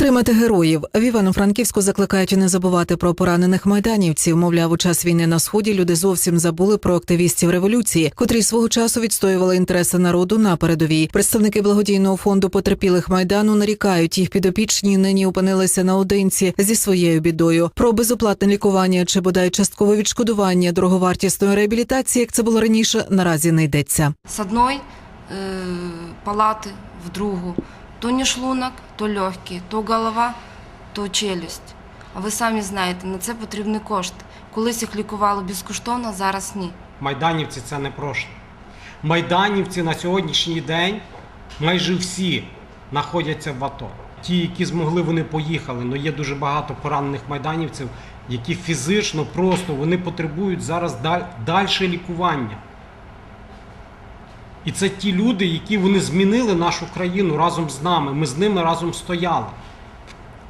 Підтримати героїв в Івано-Франківську закликають не забувати про поранених майданівців. Мовляв, у час війни на сході люди зовсім забули про активістів революції, котрі свого часу відстоювали інтереси народу на передовій. Представники благодійного фонду потерпілих майдану нарікають, їх підопічні нині опинилися наодинці зі своєю бідою. Про безоплатне лікування чи бодай часткове відшкодування дороговартісної реабілітації, як це було раніше, наразі не йдеться. с одной э, палаты в другу. То не шлунок, то легкі, то голова, то челюсть. А ви самі знаєте, на це потрібні кошти. Колись їх лікували безкоштовно, зараз ні. Майданівці це не прошле. Майданівці на сьогоднішній день майже всі знаходяться в АТО. Ті, які змогли, вони поїхали. але є дуже багато поранених майданівців, які фізично просто вони потребують зараз даль, дальше лікування. І це ті люди, які вони змінили нашу країну разом з нами. Ми з ними разом стояли.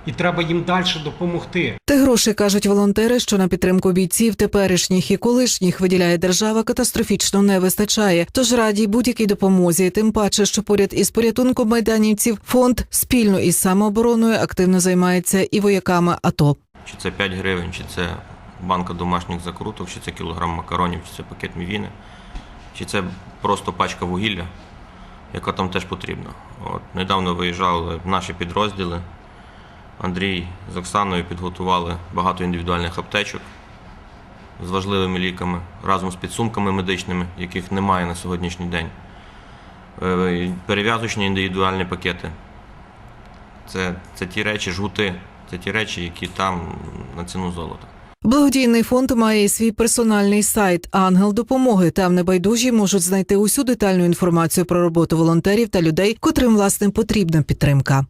І треба їм далі допомогти. Та грошей кажуть волонтери, що на підтримку бійців теперішніх і колишніх виділяє держава, катастрофічно не вистачає. Тож раді будь-якій допомозі, тим паче, що поряд із порятунком майданівців фонд спільно із самообороною активно займається і вояками АТО. Чи це 5 гривень, чи це банка домашніх закруток, чи це кілограм макаронів, чи це пакет мівіни, чи це просто пачка вугілля, яка там теж потрібна. От, недавно виїжджали наші підрозділи. Андрій з Оксаною підготували багато індивідуальних аптечок з важливими ліками разом з підсумками медичними, яких немає на сьогоднішній день. Е, Перев'язочні індивідуальні пакети. Це, це ті речі, жгути, це ті речі, які там на ціну золота. Благодійний фонд має свій персональний сайт Ангел допомоги. Там небайдужі можуть знайти усю детальну інформацію про роботу волонтерів та людей, котрим власне потрібна підтримка.